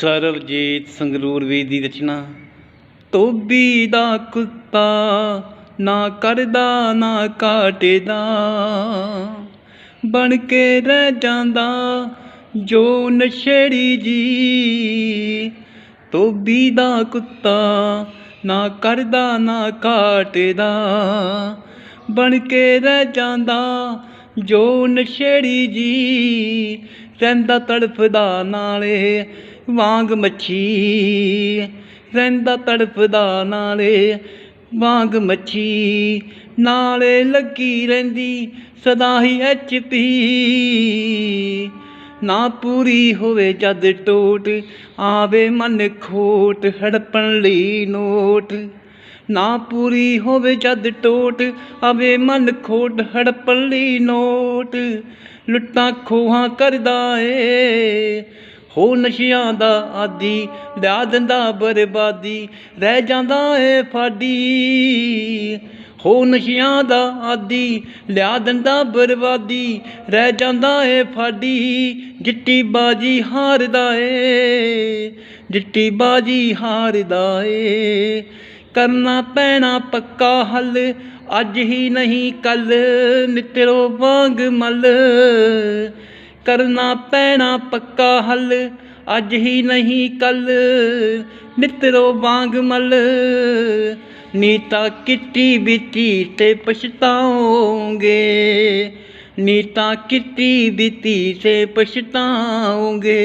ਸਰਬਜੀਤ ਸੰਗਰੂਰ ਵੀ ਦੀ ਰਚਨਾ ਤੋਬੀ ਦਾ ਕੁੱਤਾ ਨਾ ਕਰਦਾ, ਨਾ ਕਾਟਦਾ, ਬਣ ਕੇ ਰਹਿ ਜਾਂਦਾ ਜੋ ਨਸ਼ੇੜੀ ਜੀ। ਤੋਬੀ ਦਾ ਕੁੱਤਾ ਨਾ ਕਰਦਾ, ਨਾ ਕਾਟਦਾ, ਬਣ ਕੇ ਰਹਿ ਜਾਂਦਾ ਜੋ ਨਸ਼ੇੜੀ ਜੀ। ਰਹਿੰਦਾ ਤੜਫਦਾ ਨਾਲੇ ਵਾਂਗ ਮੱਛੀ ਰਹਿੰਦਾ ਤੜਫਦਾ ਨਾਲੇ, ਵਾਂਗ ਮੱਛੀ ਨਾਲੇ ਲੱਗੀ ਰਹਿੰਦੀ ਸਦਾ ਹੀ ਐਚ ਪੀ। ਨਾ ਪੂਰੀ ਹੋਵੇ ਜਦ ਟੋਟ, ਆਵੇ ਮਨ ਖੋਟ, ਹੜਪਣ ਲਈ ਨੋਟ। ਨਾ ਪੂਰੀ ਹੋਵੇ ਜਦ ਟੋਟ, ਆਵੇ ਮਨ ਖੋਟ, ਹੜਪਣ ਲਈ ਨੋਟ। ਲੁੱਟਾਂ ਖੋਹਾਂ ਕਰਦਾ ਏ ਹੋ ਨਸ਼ਿਆਂ ਦਾ ਆਦੀ, ਲਿਆ ਦਿੰਦਾ ਬਰਬਾਦੀ, ਰਹਿ ਜਾਂਦਾ ਏ ਫਾਡੀ। ਹੋ ਨਸ਼ਿਆਂ ਦਾ ਆਦੀ, ਲਿਆ ਦਿੰਦਾ ਬਰਬਾਦੀ, ਰਹਿ ਜਾਂਦਾ ਏ ਫਾਡੀ। ਜਿੱਟੀ ਬਾਜੀ ਹਾਰਦਾ ਏ ਜਿੱਟੀ ਬਾਜੀ ਹਾਰਦਾ ਏ। ਕਰਨਾ ਪੈਣਾ ਪੱਕਾ ਹੱਲ, ਅੱਜ ਹੀ ਨਹੀਂ ਕੱਲ ਨਿਤਰੋ ਵਾਂਗ ਮਲ। ਕਰਨਾ ਪੈਣਾ ਪੱਕਾ ਹੱਲ, ਅੱਜ ਹੀ ਨਹੀਂ ਕੱਲ, ਮਿੱਤਰੋ ਵਾਂਗ ਮਲ। ਨੀਤਾ ਕਿੱਟੀ ਬੀਤੀ ਤੇ ਪਛਤਾਓਗੇ, ਨੀਤਾ ਕਿੱਟੀ ਬੀਤੀ ਤੇ ਪਛਤਾਓਗੇ।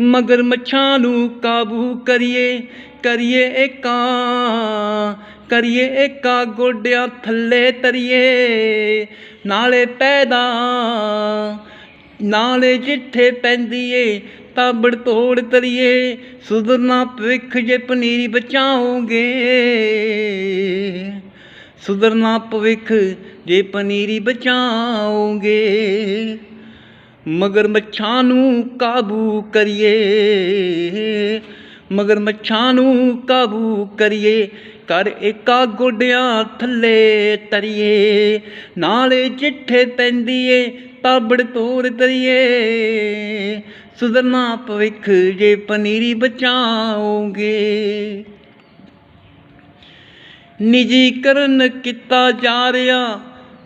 ਮਗਰ ਮੱਛਾਂ ਨੂੰ ਕਾਬੂ ਕਰੀਏ ਕਰੀਏ ਏਕਾਂ। ਕਰੀਏ ਏਕਾ ਗੋਡਿਆਂ ਥੱਲੇ ਤਰੀਏ। ਨਾਲੇ ਪੈਦਾ, ਨਾਲੇ ਜਿੱਥੇ ਪੈਂਦੀ ਏ ਤਾਬੜ ਤੋੜ ਤਰੀਏ। ਸੁਧਰਨਾ ਭਵਿੱਖ ਜੇ ਪਨੀਰੀ ਬਚਾਓਗੇ। ਸੁਧਰਨਾ ਭਵਿੱਖ ਜੇ ਪਨੀਰੀ ਬਚਾਓਗੇ। ਮਗਰ ਮੱਛਾਂ ਨੂੰ ਕਾਬੂ ਕਰੀਏ। ਮਗਰ ਮੱਛਾਂ ਨੂੰ ਕਾਬੂ ਕਰੀਏ ਕਰ ਏਕਾ ਗੋਡਿਆਂ ਥੱਲੇ ਤਰੀਏ। ਨਾਲੇ ਚਿੱਠੇ ਪੈਂਦੀ ਏ ਤਾਬੜ ਤੋੜ ਤਰੀਏ। ਸੁਧਰਨਾ ਭਵਿੱਖ ਜੇ ਪਨੀਰੀ ਬਚਾਓਗੇ। ਨਿਜੀਕਰਨ ਕੀਤਾ ਜਾ ਰਿਹਾ,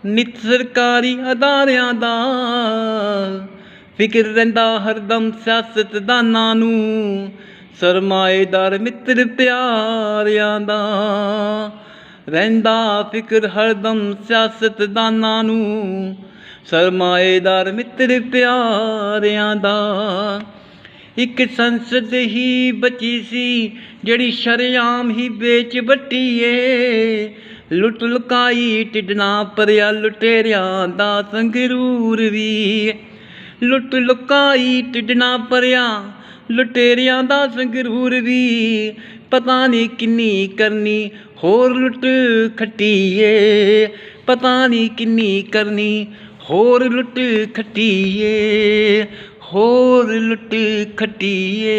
ਨਿਤ ਸਰਕਾਰੀ ਅਦਾਰਿਆਂ ਦਾ। ਫਿਕਰ ਰਹਿੰਦਾ ਹਰਦਮ ਸਿਆਸਤਦਾਨਾਂ ਨੂੰ ਸਰਮਾਏਦਾਰ ਮਿੱਤਰ ਪਿਆਰਿਆਂ ਦਾ। ਰਹਿੰਦਾ ਫਿਕਰ ਹਰਦਮ ਸਿਆਸਤਦਾਨਾਂ ਨੂੰ। ਸਰਮਾਏਦਾਰ ਮਿੱਤਰ ਪਿਆਰਿਆਂ ਦਾ। ਇੱਕ ਸੰਸਦ ਹੀ ਬਚੀ ਸੀ, ਜਿਹੜੀ ਸ਼ਰੇਆਮ ਹੀ ਵੇਚ ਵੱਟੀ ਏ ਲੁੱਟ ਲੁਕਾਈ ਟਿਡਨਾ ਪਰਿਆ ਲੁਟੇਰਿਆਂ ਦਾ ਸੰਗਰੂਰ ਵੀ। ਲੁੱਟ ਲੁਕਾਈ ਟਿਡਨਾ ਪਰਿਆ ਲੁਟੇਰਿਆਂ ਦਾ ਸੰਗਰੂਰ ਵੀ ਪਤਾ ਨਹੀਂ ਕਿੰਨੀ ਕਰਨੀ, ਹੋਰ ਲੁੱਟ ਖੱਟੀਏ। ਪਤਾ ਨਹੀਂ ਕਿੰਨੀ ਕਰਨੀ, ਹੋਰ ਲੁੱਟ ਖੱਟੀਏ, ਹੋਰ ਲੁੱਟ ਖੱਟੀਏ।